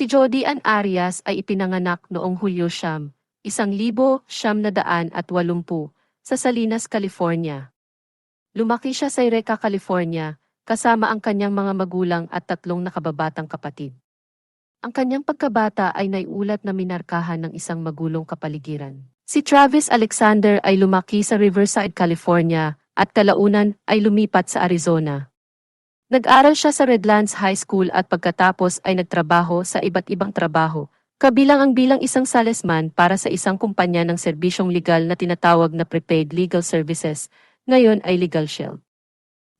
Si Jody Ann Arias ay ipinanganak noong Hulyo Siyam, isang libo siyam na daan at walumpu, sa Salinas, California. Lumaki siya sa Eureka, California, kasama ang kanyang mga magulang at tatlong nakababatang kapatid. Ang kanyang pagkabata ay naiulat na minarkahan ng isang magulong kapaligiran. Si Travis Alexander ay lumaki sa Riverside, California, at kalaunan ay lumipat sa Arizona. Nag-aral siya sa Redlands High School at pagkatapos ay nagtrabaho sa iba't ibang trabaho, kabilang ang bilang isang salesman para sa isang kumpanya ng serbisyong legal na tinatawag na Prepaid Legal Services, ngayon ay Legal Shield.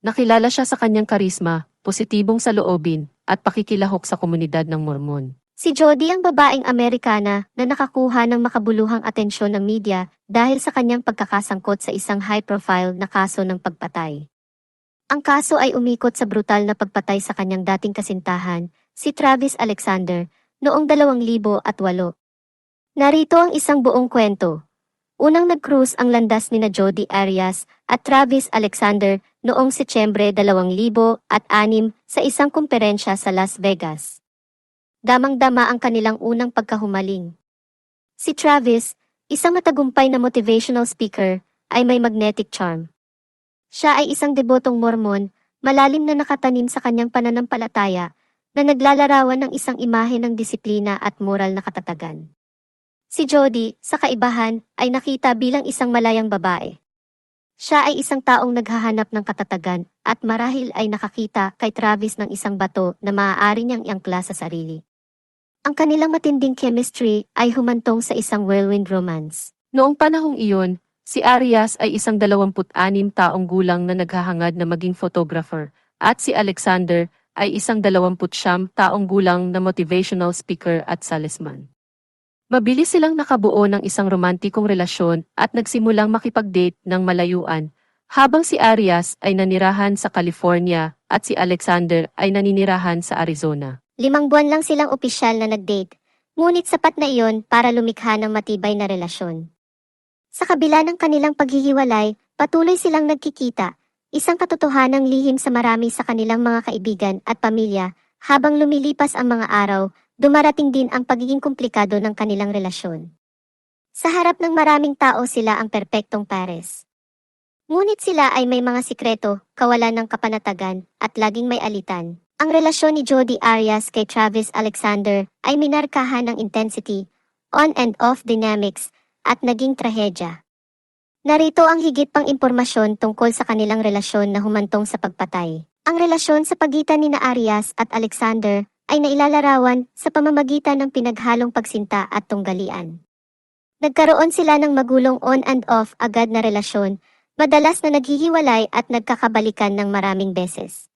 Nakilala siya sa kanyang karisma, positibong sa loobin, at pakikilahok sa komunidad ng Mormon. Si Jody ang babaeng Amerikana na nakakuha ng makabuluhang atensyon ng media dahil sa kanyang pagkakasangkot sa isang high-profile na kaso ng pagpatay. Ang kaso ay umikot sa brutal na pagpatay sa kanyang dating kasintahan, si Travis Alexander, noong 2008. Narito ang isang buong kwento. Unang nag-cruise ang landas ni na Jody Arias at Travis Alexander noong Setyembre 2006 sa isang kumperensya sa Las Vegas. Damang-dama ang kanilang unang pagkahumaling. Si Travis, isang matagumpay na motivational speaker, ay may magnetic charm. Siya ay isang debotong Mormon, malalim na nakatanim sa kanyang pananampalataya, na naglalarawan ng isang imahe ng disiplina at moral na katatagan. Si Jody, sa kaibahan, ay nakita bilang isang malayang babae. Siya ay isang taong naghahanap ng katatagan at marahil ay nakakita kay Travis ng isang bato na maaari niyang iangkla sa sarili. Ang kanilang matinding chemistry ay humantong sa isang whirlwind romance. Noong panahong iyon, si Arias ay isang 26 taong gulang na naghahangad na maging photographer, at si Alexander ay isang 29 taong gulang na motivational speaker at salesman. Mabilis silang nakabuo ng isang romantikong relasyon at nagsimulang makipag-date ng malayuan, habang si Arias ay nanirahan sa California at si Alexander ay naninirahan sa Arizona. Limang buwan lang silang opisyal na nag-date, ngunit sapat na iyon para lumikha ng matibay na relasyon. Sa kabila ng kanilang paghihiwalay, patuloy silang nagkikita, isang katotohanang lihim sa marami sa kanilang mga kaibigan at pamilya, habang lumilipas ang mga araw, dumarating din ang pagiging komplikado ng kanilang relasyon. Sa harap ng maraming tao sila ang perpektong pares. Ngunit sila ay may mga sikreto, kawalan ng kapanatagan, at laging may alitan. Ang relasyon ni Jody Arias kay Travis Alexander ay minarkahan ng intensity, on and off dynamics, at naging trahedya. Narito ang higit pang impormasyon tungkol sa kanilang relasyon na humantong sa pagpatay. Ang relasyon sa pagitan ni na Arias at Alexander ay nailalarawan sa pamamagitan ng pinaghalong pagsinta at tunggalian. Nagkaroon sila ng magulong on and off agad na relasyon, madalas na naghihiwalay at nagkakabalikan ng maraming beses.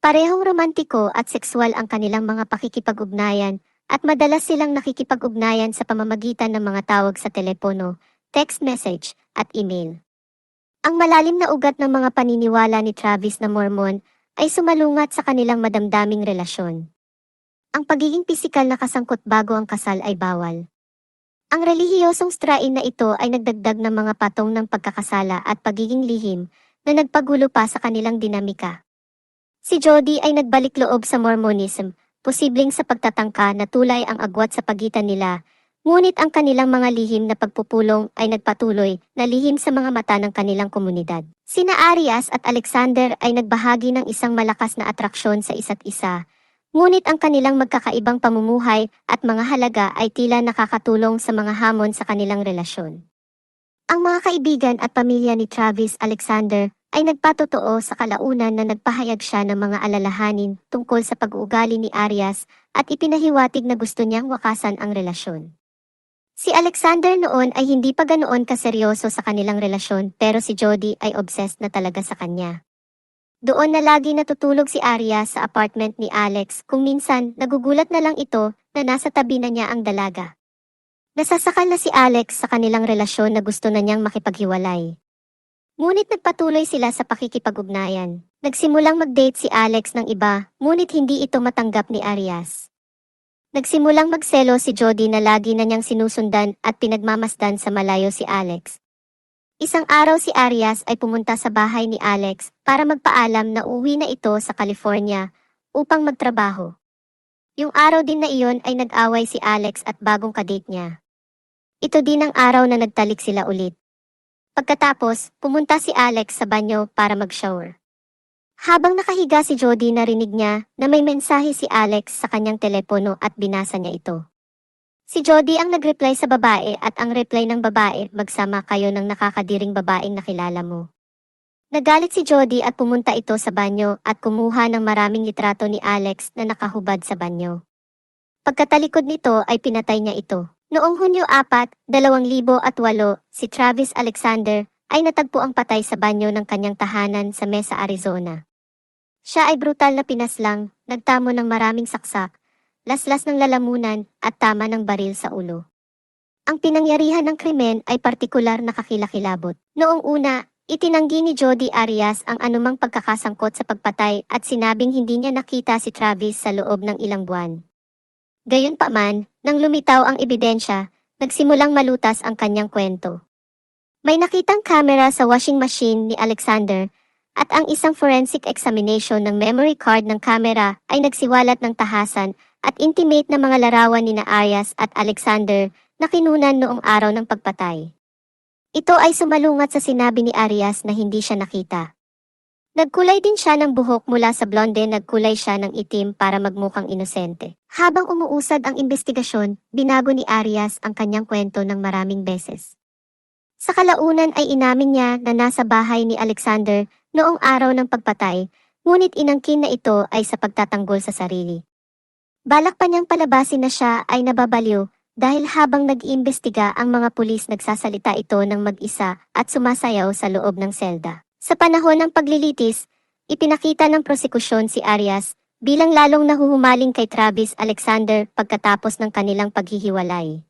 Parehong romantiko at sexual ang kanilang mga pakikipag-ugnayan at madalas silang nakikipag-ugnayan sa pamamagitan ng mga tawag sa telepono, text message, at email. Ang malalim na ugat ng mga paniniwala ni Travis na Mormon ay sumalungat sa kanilang madamdaming relasyon. Ang pagiging pisikal na kasangkot bago ang kasal ay bawal. Ang relihiyosong strain na ito ay nagdagdag ng mga patong ng pagkakasala at pagiging lihim na nagpagulo pa sa kanilang dinamika. Si Jody ay nagbalik loob sa Mormonism, posibleng sa pagtatangka na tulay ang agwat sa pagitan nila, ngunit ang kanilang mga lihim na pagpupulong ay nagpatuloy na lihim sa mga mata ng kanilang komunidad. Sina Arias at Alexander ay nagbahagi ng isang malakas na atraksyon sa isa't isa, ngunit ang kanilang magkakaibang pamumuhay at mga halaga ay tila nakakatulong sa mga hamon sa kanilang relasyon. Ang mga kaibigan at pamilya ni Travis Alexander ay nagpatotoo sa kalaunan na nagpahayag siya ng mga alalahanin tungkol sa pag-uugali ni Arias at ipinahiwatig na gusto niyang wakasan ang relasyon. Si Alexander noon ay hindi pa ganoon kaseryoso sa kanilang relasyon pero si Jody ay obsessed na talaga sa kanya. Doon na lagi natutulog si Arias sa apartment ni Alex kung minsan nagugulat na lang ito na nasa tabi na niya ang dalaga. Nasasakal na si Alex sa kanilang relasyon na gusto na niyang makipaghiwalay. Ngunit nagpatuloy sila sa pakikipag-ugnayan. Nagsimulang mag-date si Alex ng iba, ngunit hindi ito matanggap ni Arias. Nagsimulang magselo si Jody na lagi na niyang sinusundan at pinagmamasdan sa malayo si Alex. Isang araw si Arias ay pumunta sa bahay ni Alex para magpaalam na uwi na ito sa California upang magtrabaho. Yung araw din na iyon ay nag-away si Alex at bagong kadate niya. Ito din ang araw na nagtalik sila ulit. Pagkatapos, pumunta si Alex sa banyo para mag-shower. Habang nakahiga si Jody narinig niya na may mensahe si Alex sa kanyang telepono at binasa niya ito. Si Jody ang nag-reply sa babae at ang reply ng babae, magsama kayo ng nakakadiring babaeng nakilala mo. Nagalit si Jody at pumunta ito sa banyo at kumuha ng maraming litrato ni Alex na nakahubad sa banyo. Pagkatalikod nito ay pinatay niya ito. Noong Hunyo 4, 2008, si Travis Alexander ay natagpo ang patay sa banyo ng kanyang tahanan sa Mesa, Arizona. Siya ay brutal na pinaslang, nagtamo ng maraming saksak, laslas ng lalamunan at tama ng baril sa ulo. Ang pinangyarihan ng krimen ay partikular na kakilakilabot. Noong una, itinanggi ni Jody Arias ang anumang pagkakasangkot sa pagpatay at sinabing hindi niya nakita si Travis sa loob ng ilang buwan. Gayunpaman, nang lumitaw ang ebidensya, nagsimulang malutas ang kanyang kwento. May nakitang kamera sa washing machine ni Alexander at ang isang forensic examination ng memory card ng kamera ay nagsiwalat ng tahasan at intimate na mga larawan ni na Arias at Alexander na kinunan noong araw ng pagpatay. Ito ay sumalungat sa sinabi ni Arias na hindi siya nakita. Nagkulay din siya ng buhok mula sa blonde nagkulay siya ng itim para magmukhang inosente. Habang umuusad ang investigasyon, binago ni Arias ang kanyang kwento ng maraming beses. Sa kalaunan ay inamin niya na nasa bahay ni Alexander noong araw ng pagpatay, ngunit inangkin na ito ay sa pagtatanggol sa sarili. Balak pa niyang palabasin na siya ay nababaliw dahil habang nag-iimbestiga ang mga pulis nagsasalita ito ng mag-isa at sumasayaw sa loob ng selda. Sa panahon ng paglilitis, ipinakita ng prosekusyon si Arias bilang lalong nahuhumaling kay Travis Alexander pagkatapos ng kanilang paghihiwalay.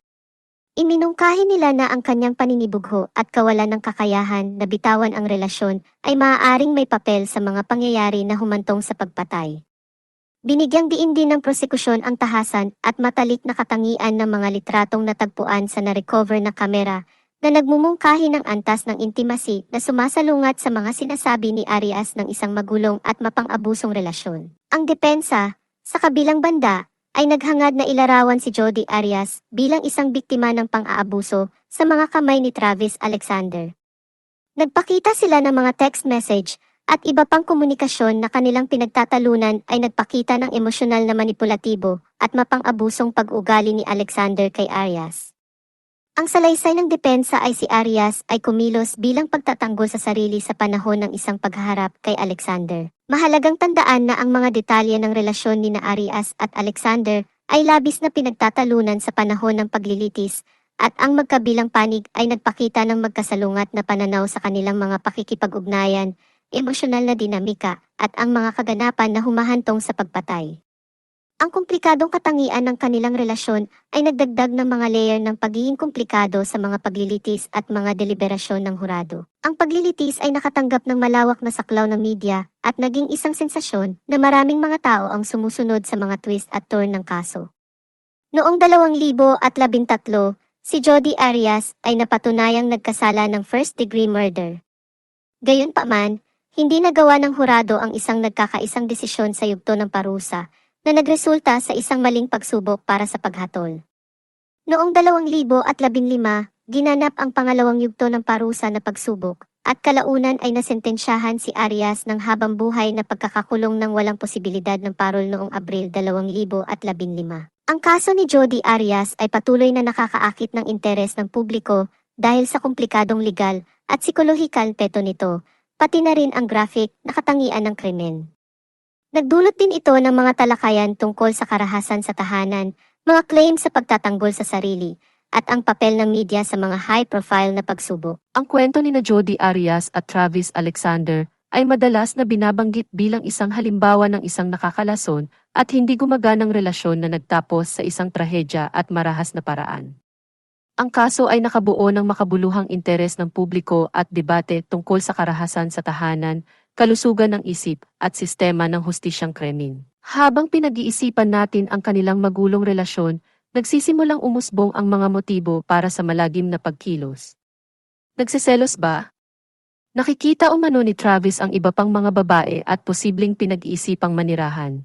Iminungkahi nila na ang kanyang paninibugho at kawalan ng kakayahan na bitawan ang relasyon ay maaaring may papel sa mga pangyayari na humantong sa pagpatay. Binigyang diin din ng prosekusyon ang tahasan at matalik na katangian ng mga litratong natagpuan sa na-recover na kamera na nagmumungkahi ng antas ng intimacy na sumasalungat sa mga sinasabi ni Arias ng isang magulong at mapang-abusong relasyon. Ang depensa, sa kabilang banda, ay naghangad na ilarawan si Jody Arias bilang isang biktima ng pang-aabuso sa mga kamay ni Travis Alexander. Nagpakita sila ng mga text message at iba pang komunikasyon na kanilang pinagtatalunan ay nagpakita ng emosyonal na manipulatibo at mapang-abusong pag-ugali ni Alexander kay Arias. Ang salaysay ng depensa ay si Arias ay kumilos bilang pagtatanggol sa sarili sa panahon ng isang paghaharap kay Alexander. Mahalagang tandaan na ang mga detalye ng relasyon ni na Arias at Alexander ay labis na pinagtatalunan sa panahon ng paglilitis at ang magkabilang panig ay nagpakita ng magkasalungat na pananaw sa kanilang mga pakikipag-ugnayan, emosyonal na dinamika at ang mga kaganapan na humahantong sa pagpatay. Ang komplikadong katangian ng kanilang relasyon ay nagdagdag ng mga layer ng pagiging komplikado sa mga paglilitis at mga deliberasyon ng hurado. Ang paglilitis ay nakatanggap ng malawak na saklaw ng media at naging isang sensasyon na maraming mga tao ang sumusunod sa mga twist at turn ng kaso. Noong 2013, si Jody Arias ay napatunayang nagkasala ng first degree murder. Gayunpaman, hindi nagawa ng hurado ang isang nagkakaisang desisyon sa yugto ng parusa na nagresulta sa isang maling pagsubok para sa paghatol. Noong 2015, ginanap ang pangalawang yugto ng parusa na pagsubok at kalaunan ay nasentensyahan si Arias ng habang buhay na pagkakakulong ng walang posibilidad ng parol noong Abril 2015. Ang kaso ni Jody Arias ay patuloy na nakakaakit ng interes ng publiko dahil sa komplikadong legal at psikolohikal peto nito, pati na rin ang graphic na katangian ng krimen. Nagdulot din ito ng mga talakayan tungkol sa karahasan sa tahanan, mga claim sa pagtatanggol sa sarili, at ang papel ng media sa mga high-profile na pagsubok. Ang kwento ni na Jody Arias at Travis Alexander ay madalas na binabanggit bilang isang halimbawa ng isang nakakalason at hindi gumaganang relasyon na nagtapos sa isang trahedya at marahas na paraan. Ang kaso ay nakabuo ng makabuluhang interes ng publiko at debate tungkol sa karahasan sa tahanan, kalusugan ng isip at sistema ng hustisyang kremin. Habang pinag-iisipan natin ang kanilang magulong relasyon, nagsisimulang umusbong ang mga motibo para sa malagim na pagkilos. Nagsiselos ba? Nakikita umano ni Travis ang iba pang mga babae at posibleng pinag-iisipang manirahan.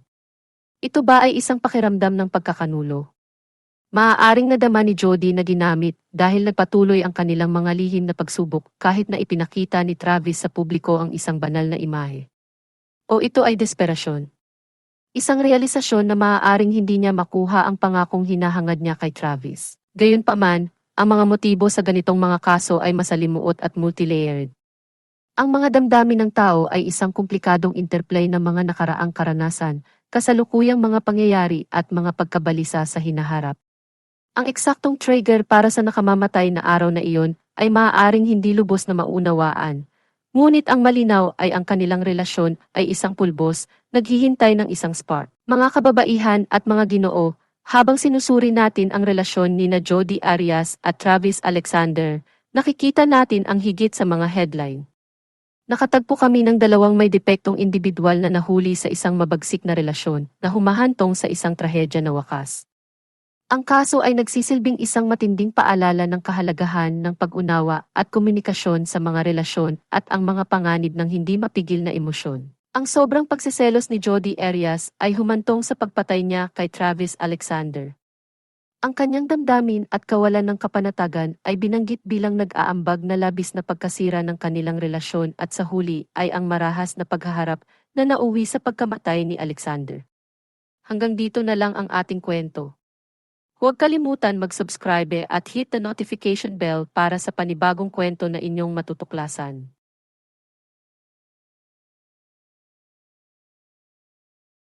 Ito ba ay isang pakiramdam ng pagkakanulo? Maaaring nadama ni Jody na ginamit dahil nagpatuloy ang kanilang mga lihim na pagsubok kahit na ipinakita ni Travis sa publiko ang isang banal na imahe. O ito ay desperasyon. Isang realisasyon na maaaring hindi niya makuha ang pangakong hinahangad niya kay Travis. Gayunpaman, ang mga motibo sa ganitong mga kaso ay masalimuot at multilayered. Ang mga damdamin ng tao ay isang komplikadong interplay ng mga nakaraang karanasan, kasalukuyang mga pangyayari at mga pagkabalisa sa hinaharap. Ang eksaktong trigger para sa nakamamatay na araw na iyon ay maaaring hindi lubos na maunawaan. Ngunit ang malinaw ay ang kanilang relasyon ay isang pulbos, naghihintay ng isang spark. Mga kababaihan at mga ginoo, habang sinusuri natin ang relasyon ni na Jody Arias at Travis Alexander, nakikita natin ang higit sa mga headline. Nakatagpo kami ng dalawang may depektong individual na nahuli sa isang mabagsik na relasyon na humahantong sa isang trahedya na wakas. Ang kaso ay nagsisilbing isang matinding paalala ng kahalagahan ng pag-unawa at komunikasyon sa mga relasyon at ang mga panganib ng hindi mapigil na emosyon. Ang sobrang pagsiselos ni Jody Arias ay humantong sa pagpatay niya kay Travis Alexander. Ang kanyang damdamin at kawalan ng kapanatagan ay binanggit bilang nag-aambag na labis na pagkasira ng kanilang relasyon at sa huli ay ang marahas na paghaharap na nauwi sa pagkamatay ni Alexander. Hanggang dito na lang ang ating kwento. Huwag kalimutan mag-subscribe at hit the notification bell para sa panibagong kwento na inyong matutuklasan.